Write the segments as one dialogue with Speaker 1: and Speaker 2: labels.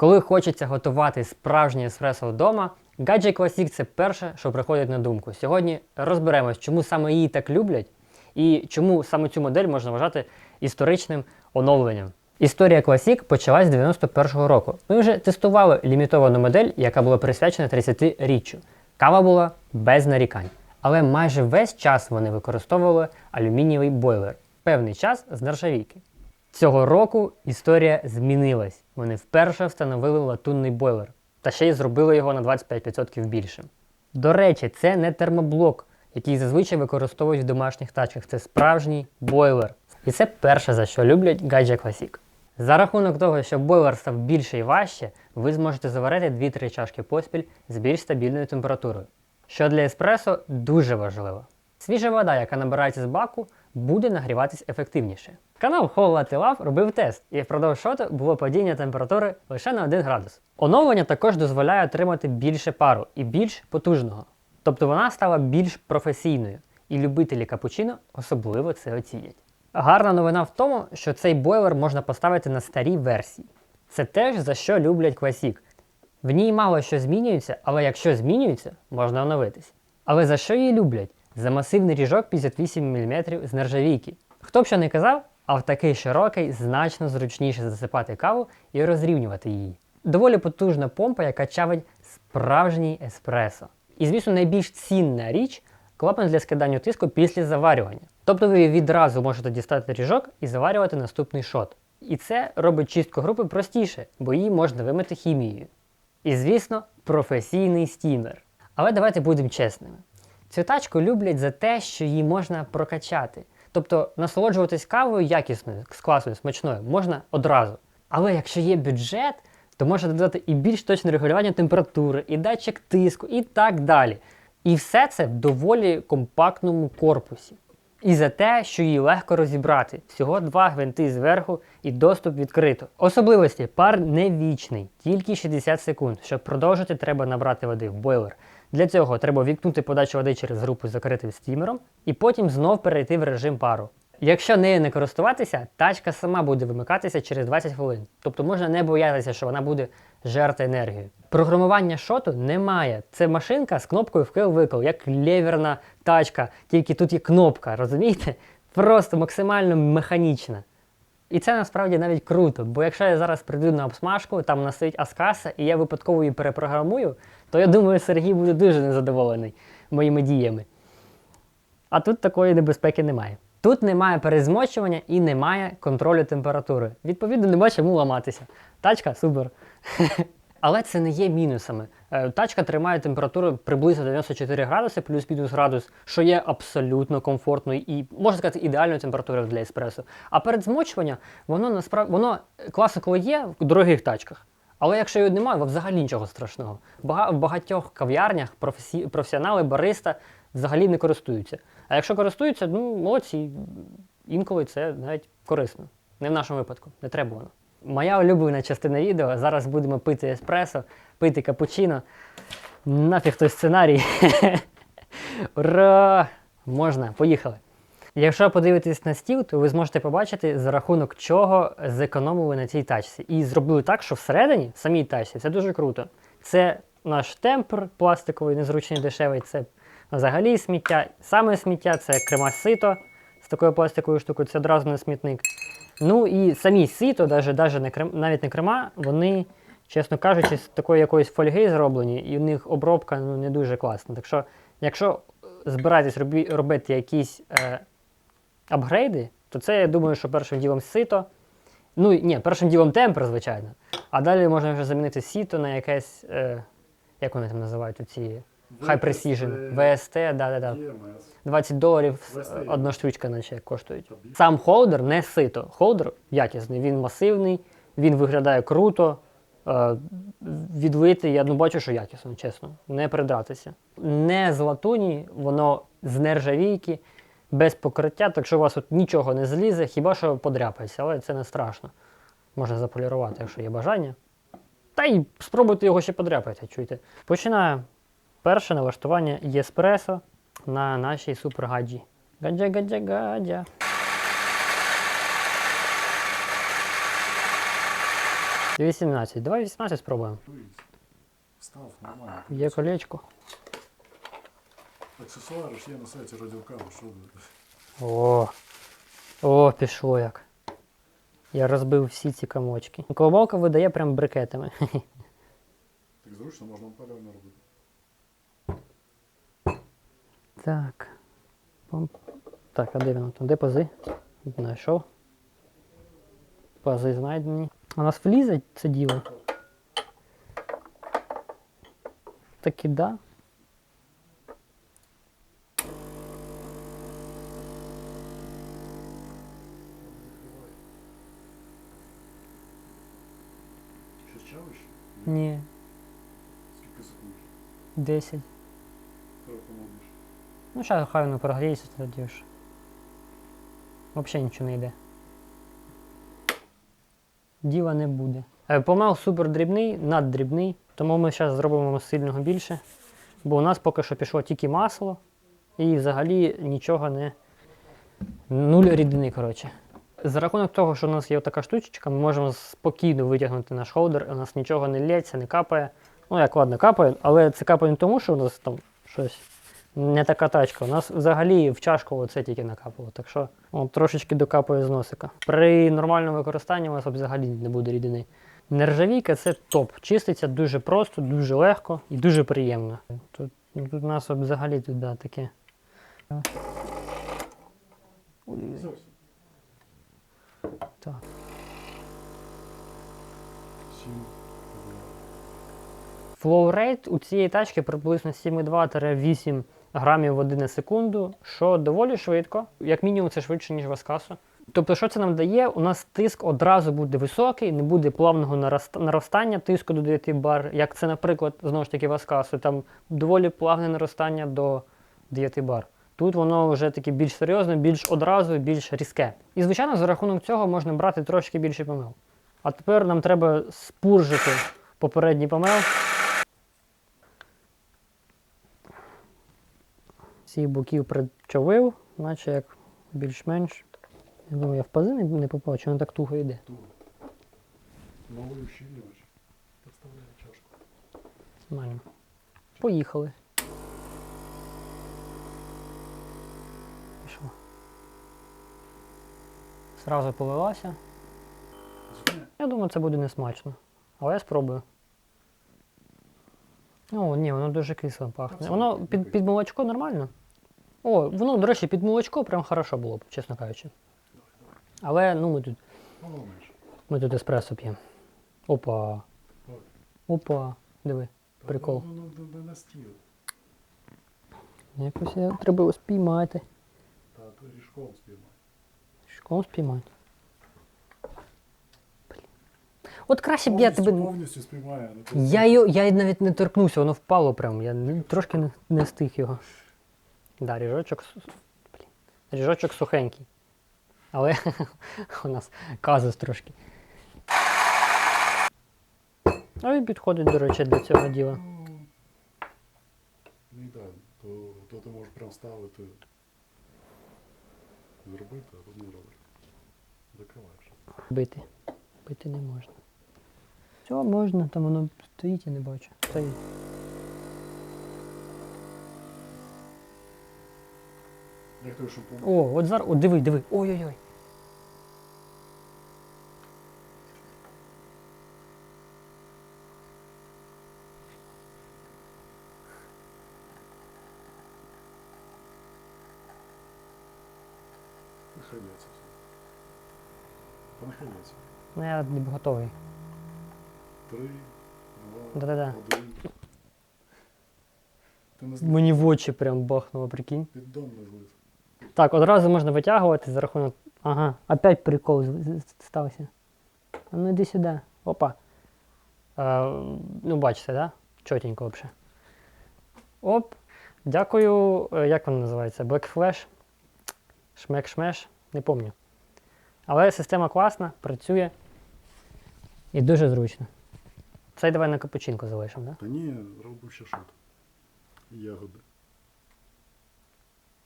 Speaker 1: Коли хочеться готувати справжнє еспресо вдома, Gadget Classic це перше, що приходить на думку. Сьогодні розберемось, чому саме її так люблять і чому саме цю модель можна вважати історичним оновленням. Історія Classic почалась з 91-го року. Ми вже тестували лімітовану модель, яка була присвячена 30-річчю. Кава була без нарікань. Але майже весь час вони використовували алюмінієвий бойлер, певний час з нержавійки. Цього року історія змінилась. Вони вперше встановили латунний бойлер, та ще й зробили його на 25% більшим. До речі, це не термоблок, який зазвичай використовують в домашніх тачках. Це справжній бойлер. І це перше, за що люблять Gadget Classic. За рахунок того, що бойлер став більше і важче, ви зможете заварити 2-3 чашки поспіль з більш стабільною температурою, що для еспресо дуже важливо. Свіжа вода, яка набирається з баку, буде нагріватись ефективніше. Канал Latte Love робив тест, і впродовж шоту було падіння температури лише на 1 градус. Оновлення також дозволяє отримати більше пару і більш потужного. Тобто вона стала більш професійною, і любителі капучино особливо це оцінять. Гарна новина в тому, що цей бойлер можна поставити на старій версії. Це теж за що люблять Classic. В ній мало що змінюється, але якщо змінюється, можна оновитись. Але за що її люблять? За масивний ріжок 58 мм з нержавійки. Хто б що не казав, а в такий широкий значно зручніше засипати каву і розрівнювати її. Доволі потужна помпа, яка чавить справжній еспресо. І, звісно, найбільш цінна річ клапан для скидання тиску після заварювання. Тобто ви відразу можете дістати ріжок і заварювати наступний шот. І це робить чистку групи простіше, бо її можна вимити хімією. І, звісно, професійний стімер. Але давайте будемо чесними. Цю тачку люблять за те, що її можна прокачати. Тобто насолоджуватись кавою якісною, з класною, смачною можна одразу. Але якщо є бюджет, то можна додати і більш точне регулювання температури, і датчик тиску, і так далі. І все це в доволі компактному корпусі. І за те, що її легко розібрати. Всього два гвинти зверху і доступ відкрито. Особливості пар не вічний, тільки 60 секунд. Щоб продовжити, треба набрати води в бойлер. Для цього треба вікнути подачу води через групу з закритим стімером і потім знов перейти в режим пару. Якщо нею не користуватися, тачка сама буде вимикатися через 20 хвилин. Тобто можна не боятися, що вона буде жерти енергію. Програмування шоту немає. Це машинка з кнопкою вкил-викил, як лєверна тачка, тільки тут є кнопка, розумієте? Просто максимально механічна. І це насправді навіть круто, бо якщо я зараз прийду на обсмажку, там у нас стоїть Аскаса, і я випадково її перепрограмую, то я думаю, Сергій буде дуже незадоволений моїми діями. А тут такої небезпеки немає. Тут немає перезмочування і немає контролю температури. Відповідно, нема чому ламатися. Тачка супер. Але це не є мінусами. Е, Тачка тримає температуру приблизно 94 градуси плюс-мінус градус, що є абсолютно комфортною і, можна сказати, ідеальною температурою для еспресо. А перед змочуванням воно насправді воно класно, коли є в дорогих тачках. Але якщо його немає, взагалі нічого страшного. Бага- в багатьох кав'ярнях професі... професіонали, бариста взагалі не користуються. А якщо користуються, ну молодці. Інколи це навіть корисно. Не в нашому випадку, не треба воно. Моя улюблена частина відео. Зараз будемо пити еспресо, пити капучино. Нафіг той сценарій. Ура! Можна, поїхали. Якщо подивитись на стіл, то ви зможете побачити, за рахунок чого зекономили на цій тачці. І зробили так, що всередині, в самій тачці, це дуже круто. Це наш темпр пластиковий, незручний, дешевий, це взагалі сміття. Саме сміття це крема сито з такою пластиковою штукою, це одразу не смітник. Ну і самі сито, даже, даже не крем, навіть не крема, вони, чесно кажучи, з такої якоїсь фольги зроблені, і у них обробка ну, не дуже класна. Так що, якщо збираєтесь робі, робити якісь е, апгрейди, то це я думаю, що першим ділом сито. Ну ні, першим ділом темпер, звичайно. А далі можна вже замінити сіто на якесь, е, як вони там називають оці High Precision, VST, да-да-да. 20 доларів одна штучка, наче коштують. Сам холдер не сито. Холдер якісний, він масивний, він виглядає круто. Е, відлитий, я ну, бачу, що якісно, чесно, не придратися. Не з латуні, воно з нержавійки, без покриття, так що у вас тут нічого не злізе, хіба що подряпається, але це не страшно. Можна заполірувати, якщо є бажання. Та й спробуйте його ще подряпати, чуєте. Починаю перше налаштування Єспресо на нашій супергаджі. Гаджа, гаджа, гаджа. 18. Давай 18 спробуємо.
Speaker 2: Туїсь. Став нормально.
Speaker 1: Є колечко.
Speaker 2: Аксесуари ж є на сайті радіокаву, що ви.
Speaker 1: О, о, пішло як. Я розбив всі ці комочки. Колобалка видає прям брикетами.
Speaker 2: Так зручно можна правильно робити.
Speaker 1: Так. Так, а де воно там? Де пази? Знайшов. Пази знайдені. У нас влізе це діло. Таки да. Ні,
Speaker 2: Скільки секунд?
Speaker 1: 10. Ну, зараз хай воно прогріється, тоді ж. Взагалі нічого не йде. Діла не буде. Е, Помел супер дрібний, наддрібний, тому ми зараз зробимо сильного більше. Бо у нас поки що пішло тільки масло і взагалі нічого не. Нуль рідини, коротше. За рахунок того, що у нас є така штучка, ми можемо спокійно витягнути наш холдер, у нас нічого не лється, не капає. Ну, як ладно, капає, але це капає не тому, що у нас там щось не така тачка. У нас взагалі в чашку оце тільки накапало. Так що от, трошечки докапує з носика. При нормальному використанні у вас взагалі не буде рідини. Нержавійка це топ. Чиститься дуже просто, дуже легко і дуже приємно. Тут, ну, тут у нас взагалі тут да, таке. Так. Flow у цієї тачки приблизно 7,2-8 грамів води на секунду, що доволі швидко, як мінімум це швидше, ніж в Аскасу. Тобто, що це нам дає? У нас тиск одразу буде високий, не буде плавного нарост- наростання тиску до 9 бар, як це, наприклад, знову ж таки в Аскасу. Там доволі плавне наростання до 9 бар. Тут воно вже таке більш серйозне, більш одразу, більш різке. І, звичайно, за рахунок цього можна брати трошки більше помил. А тепер нам треба спуржити попередній помел. Всіх боків причавив, наче як більш-менш. Я думаю, я в пази не, не попав, чи воно так туго йде.
Speaker 2: Туго. Новий ущільнювач. Підставляє чашку.
Speaker 1: Нормально. Поїхали. Пішло. Сразу полилася. Я думаю, це буде несмачно. Але я спробую. О, ні, воно дуже кисло пахне. Воно під, під молочко нормально. О, воно, до речі, під молочко прям хорошо було б, чесно кажучи. Але ну ми тут, ми тут еспресо п'ємо. Опа. Опа. Диви. Прикол. Якось я треба його спіймати.
Speaker 2: Та то ріжком спіймай.
Speaker 1: Шком спіймати. От краще б я тебе.
Speaker 2: Повністю спіймає.
Speaker 1: Я, його, я навіть не торкнувся, воно впало прямо. Я трошки не, не стиг його. Да, ріжочок. Блін. Ріжочок сухенький. Але у нас казус трошки. А він підходить, до речі, для цього діла.
Speaker 2: Ну, Не ідеально. То, то ти можеш прям ставити. Зробити, а тут не робиш. Закриваєш.
Speaker 1: Бити. Бити не можна. Все, можна, там воно стоїть, я не бачу. Стоїть.
Speaker 2: Як той, помог?
Speaker 1: О, от зараз, о, диви, диви. Ой-ой-ой.
Speaker 2: Нехай все. Та.
Speaker 1: Ну я не готовий.
Speaker 2: Три, два,
Speaker 1: Да-да-да.
Speaker 2: один. Ти не злив.
Speaker 1: Мені в очі прям бахнуло, прикинь.
Speaker 2: Піддон не злив.
Speaker 1: Так, одразу можна витягувати за рахунок. Ага, опять прикол стався. А ну йди сюди. Опа. Е, ну, бачите, да? Чотенько взагалі. Оп. Дякую. Е, Як воно називається? Black Flash? Шмек-шмеш? Не пам'ятаю. Але система класна, працює. І дуже зручно. Цей давай на капучинку залишимо, так? Да?
Speaker 2: Та ні, робив ще шот. Ягоди.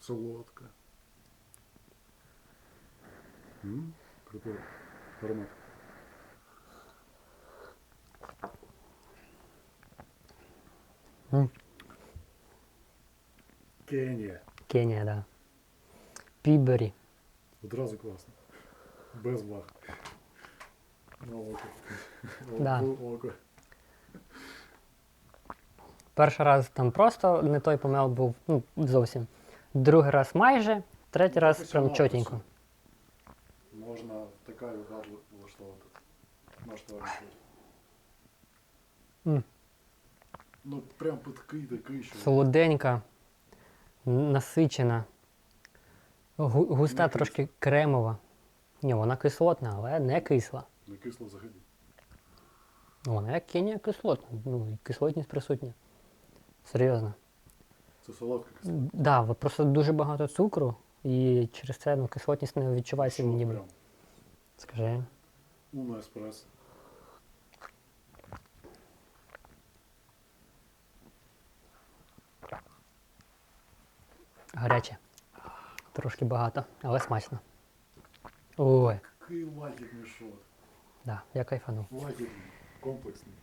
Speaker 2: Солодка. М? Крутой формат. Ну.
Speaker 1: М?
Speaker 2: Кенія.
Speaker 1: Кенія, да. Пібері.
Speaker 2: Одразу класно. Без благ. На.
Speaker 1: Да.
Speaker 2: Око.
Speaker 1: Перший раз там просто не той помел був ну, зовсім. Другий раз майже, третій ну, раз прям чотенько.
Speaker 2: Можна така гарно влаштовувати. Фото.
Speaker 1: М.
Speaker 2: Ну, прям такий такий, що
Speaker 1: Солоденька, насичена, гу- густа
Speaker 2: Не
Speaker 1: трошки кремова. Ні, вона кислотна, але не кисла.
Speaker 2: не кисло взагалі.
Speaker 1: Вона як Кенія кислотна. Ну, кислотність присутня. Серйозно.
Speaker 2: Це солодка кисло.
Speaker 1: Так, да, просто дуже багато цукру, і через це ну, кислотність не відчувається
Speaker 2: Що
Speaker 1: мені.
Speaker 2: прям
Speaker 1: Скажи.
Speaker 2: Уно еспресо.
Speaker 1: Гаряче. Трошки багато, але смачно. Ой,
Speaker 2: Який лагідний шот.
Speaker 1: да, я кайфанув.
Speaker 2: Лагідний, комплексний.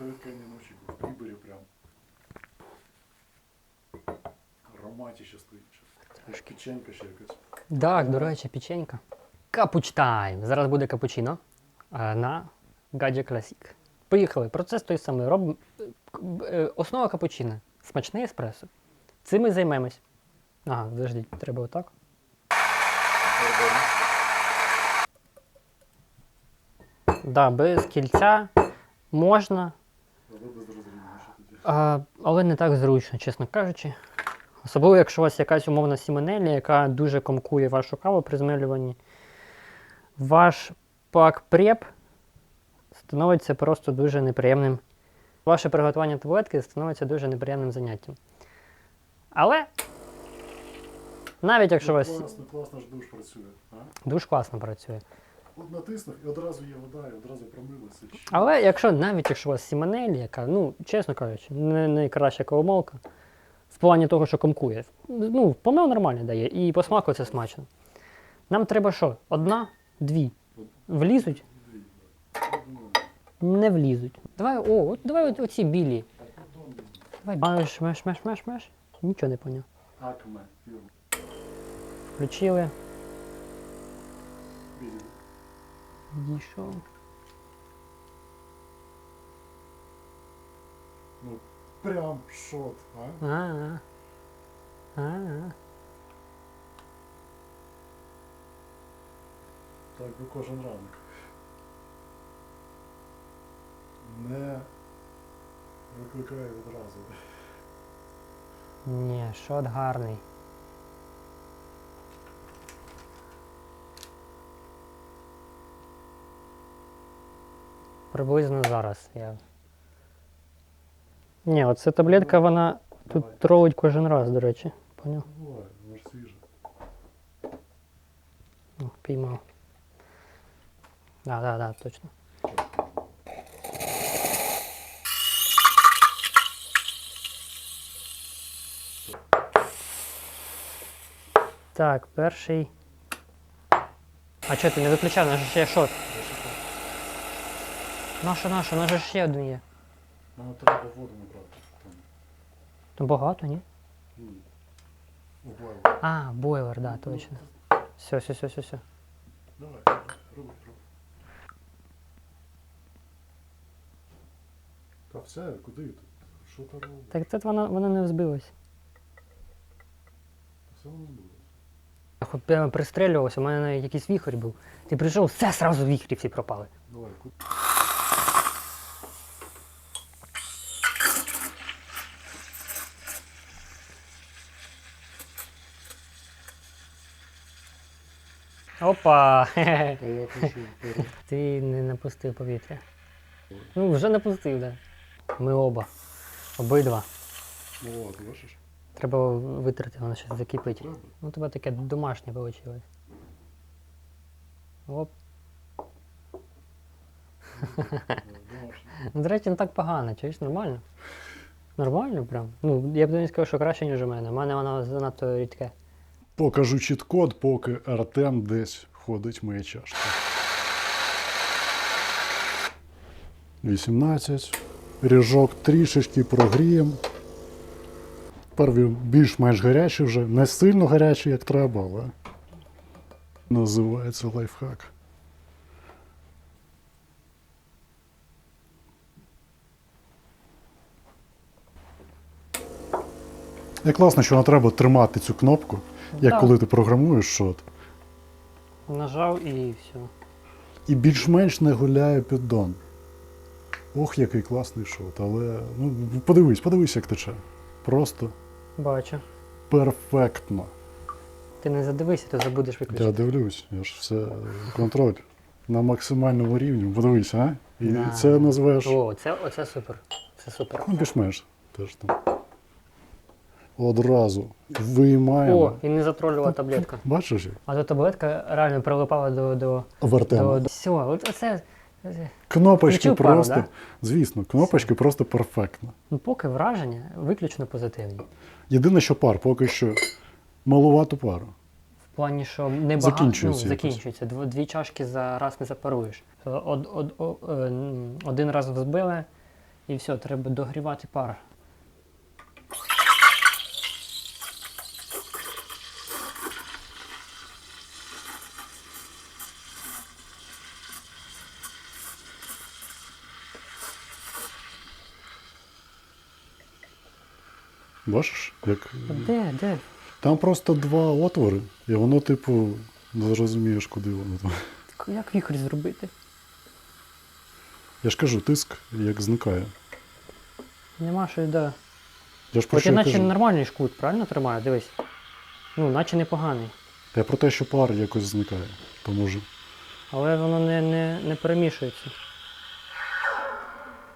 Speaker 2: Від Кенії ночі. В Кібері прям. Ароматі ще стоїть. Трошки печенька ще якась.
Speaker 1: Так, до речі, печенька. Капучтайм. Зараз буде капучино на Гаджі Classic. Поїхали. Процес той самий. Роб... е, Основа капучино. Смачний еспресо. Цим ми займемось. Ага, подождіть, треба отак. Да, без кільця можна, а, але не так зручно, чесно кажучи. Особливо, якщо у вас якась умовна сіменелі, яка дуже комкує вашу каву при змелюванні. Ваш пак преп становиться просто дуже неприємним. Ваше приготування таблетки становиться дуже неприємним заняттям. Але навіть якщо у
Speaker 2: Ну,
Speaker 1: вас
Speaker 2: Класно, класно ж душ працює. А?
Speaker 1: душ класно працює.
Speaker 2: От натиснув і одразу є вода, і одразу промилося.
Speaker 1: Але якщо навіть якщо у вас сіманель, яка, ну, чесно кажучи, не найкраща кавомолка, в плані того, що комкує, ну, помил нормально дає, і по смаку це смачно. Нам треба що? Одна, дві. Влізуть? Не влізуть. Давай, о, от давай от, оці білі. Давай, меш, меш, меш, меш, меш. Нічого не поняв. Включили, дійшов.
Speaker 2: Ну, прям шот, а?
Speaker 1: А-а. А-а.
Speaker 2: Так би кожен ранок. Не викликає відразу.
Speaker 1: Ні, шот гарний. Приблизно зараз я. Ні, оця таблетка, вона тут тролить кожен раз, до речі. Поняв?
Speaker 2: Буває, воно ж свіже.
Speaker 1: О, піймав. Да, да, да, точно. Так, перший. А чого ти не виключав? У же ще є шот. Наша, наша, у нас же ще один є.
Speaker 2: Нам треба воду набрати. Там.
Speaker 1: Ну багато, ні?
Speaker 2: Ні. Убавив.
Speaker 1: А, бойлер, да, точно. Все, все, все, все, все.
Speaker 2: Давай, роби, роби. Та все, куди тут? Що робиш?
Speaker 1: Так тут вона, вона не взбилась.
Speaker 2: Все воно.
Speaker 1: Я хоч прямо пристрелювався, у мене навіть якийсь віхор був. Ти прийшов, все, сразу віхрі всі пропали.
Speaker 2: Давай, куди?
Speaker 1: Опа!
Speaker 2: Я
Speaker 1: Ти не напустив повітря. Ну, вже напустив, так. Да. Ми оба. Обидва.
Speaker 2: О, ти бачиш?
Speaker 1: Треба витрати, воно щось закипить.
Speaker 2: Треба.
Speaker 1: Ну, тебе таке домашнє вийшло. Оп. Ну, до речі, не так погано, чуєш, нормально. Нормально прям. Ну, я б не сказав, що краще, ніж у мене. У мене воно занадто рідке.
Speaker 2: Покажу чіт-код, поки Артем десь ходить моя чашка. 18. Ріжок трішечки прогріємо. Тепер він більш-менш гарячий вже. Не сильно гарячий, як треба, але називається лайфхак. І класно, що не треба тримати цю кнопку, як
Speaker 1: Да.
Speaker 2: коли ти програмуєш шот.
Speaker 1: Нажав і все.
Speaker 2: І більш-менш не гуляє піддон. Ох, який класний шот, але ну, подивись, подивись, як тече. Просто
Speaker 1: Бачу.
Speaker 2: перфектно.
Speaker 1: Ти не задивися, ти забудеш
Speaker 2: Я дивлюсь, я ж все контроль на максимальному рівні. Подивись, а? І
Speaker 1: Да.
Speaker 2: це називаєш
Speaker 1: О, це, оце супер. Це супер.
Speaker 2: ну, більш-менш теж там. Одразу виймаємо.
Speaker 1: О, і не затролювала таблетка.
Speaker 2: Бачиш? як?
Speaker 1: А то таблетка реально прилипала до. до,
Speaker 2: Вертемо.
Speaker 1: до, до... Все, оце.
Speaker 2: Кнопочки
Speaker 1: пару,
Speaker 2: просто.
Speaker 1: да?
Speaker 2: Звісно, кнопочки просто перфектно.
Speaker 1: Ну, поки враження виключно позитивні.
Speaker 2: Єдине, що пар, поки що малувато пару.
Speaker 1: В плані, що не багато
Speaker 2: Закінчується
Speaker 1: ну, закінчується. Дві чашки за раз не запаруєш. Од, од, о- е, один раз взбили, і все, треба догрівати пар.
Speaker 2: Бачиш? Як...
Speaker 1: Де, де?
Speaker 2: Там просто два отвори, і воно, типу, не зрозумієш, куди воно там.
Speaker 1: Як віхрь зробити?
Speaker 2: Я ж кажу, тиск як зникає.
Speaker 1: Нема що да.
Speaker 2: Я ж про
Speaker 1: От
Speaker 2: що
Speaker 1: я наче
Speaker 2: кажу.
Speaker 1: нормальний шкут, правильно тримаю? Дивись. Ну, наче непоганий.
Speaker 2: Я про те, що пар якось зникає. Тому ж
Speaker 1: Але воно не, не, не перемішується.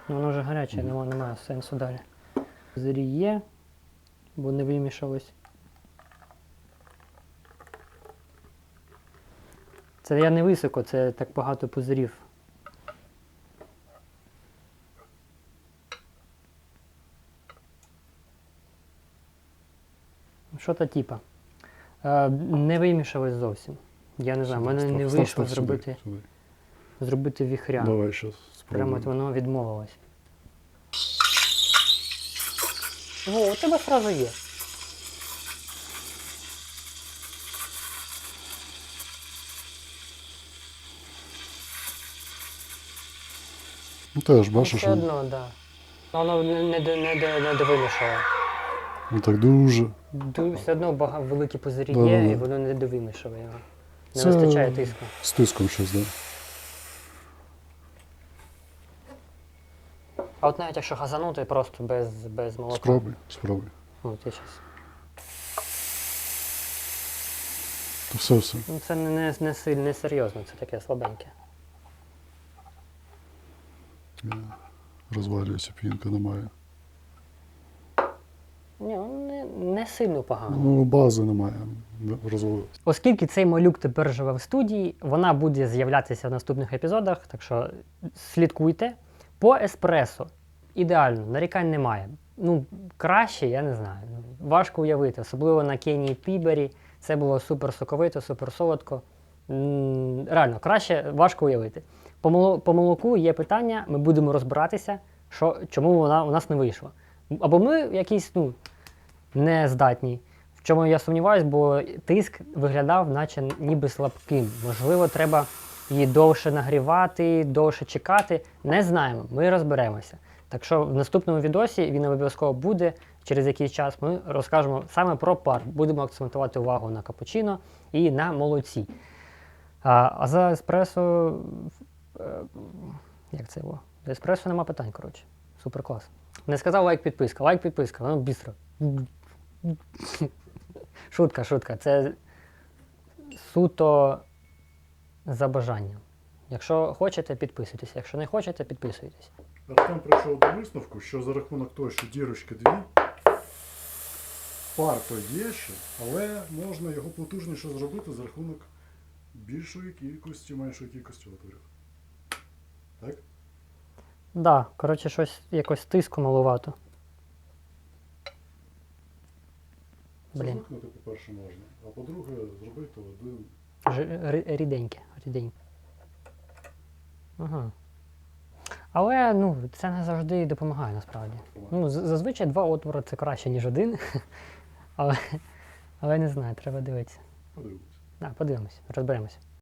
Speaker 1: Ну, воно вже гаряче, нема, немає сенсу далі. Зріє, бо не вимішалось. Це я не високо, це так багато пузирів. Що то типа? Е, не вимішалось зовсім. Я не знаю, в мене не вийшло зробити, зробити віхря.
Speaker 2: Давай щас
Speaker 1: Прямо от воно відмовилось. О, у тебе одразу є.
Speaker 2: Ну теж, бачиш,
Speaker 1: Все одно, так. Да. Воно не, не, не, не довимішало.
Speaker 2: ну так дуже.
Speaker 1: Ду- Все одно бага, великі пузирі
Speaker 2: Да-да-да.
Speaker 1: є, і воно не довимішало його. Не
Speaker 2: Це-
Speaker 1: вистачає тиску.
Speaker 2: З тиском щось, да.
Speaker 1: А от навіть якщо газанути просто без, без молока.
Speaker 2: Спробуй, спробуй.
Speaker 1: От я щас.
Speaker 2: То все, все.
Speaker 1: Ну, це не, не, не, сильно, не серйозно, це таке слабеньке.
Speaker 2: Розвалюється пінка, немає.
Speaker 1: Ні, ну, не, не сильно погано.
Speaker 2: Ну, бази немає. Розвалюється.
Speaker 1: Оскільки цей малюк тепер живе в студії, вона буде з'являтися в наступних епізодах, так що слідкуйте. По еспресо ідеально, нарікань немає. Ну, краще, я не знаю. Важко уявити, особливо на Кенії Пібері. Це було супер соковито, супер солодко. Реально, краще важко уявити. По молоку є питання, ми будемо розбиратися, що, чому вона у нас не вийшла. Або ми якісь ну, не здатні. В чому я сумніваюсь, бо тиск виглядав, наче ніби слабким. Можливо, треба її довше нагрівати, довше чекати. Не знаємо, ми розберемося. Так що в наступному відосі він обов'язково буде. Через якийсь час ми розкажемо саме про пар. Будемо акцентувати увагу на капучино і на молоці. А, а за еспресо. е, Як це було? За еспресо нема питань, коротше. Супер клас. Не сказав лайк підписка. Лайк підписка, воно бістро. Шутка, шутка. Це суто за бажанням. Якщо хочете, підписуйтесь. Якщо не хочете, підписуйтесь.
Speaker 2: Артем прийшов до висновку, що за рахунок того, що дірочки дві, пар то є ще, але можна його потужніше зробити за рахунок більшої кількості, меншої кількості отворів. Так?
Speaker 1: Да, коротше, щось якось тиску малувато. Блін,
Speaker 2: Зазвикнути, по-перше, можна, а по-друге, зробити один.
Speaker 1: Ріденьке, ріденьке. Ага. Але ну, це не завжди допомагає насправді. Ну, зазвичай два отвори це краще, ніж один. але, але не знаю, треба дивитися.
Speaker 2: Подивимось.
Speaker 1: Да, подивимось, розберемося.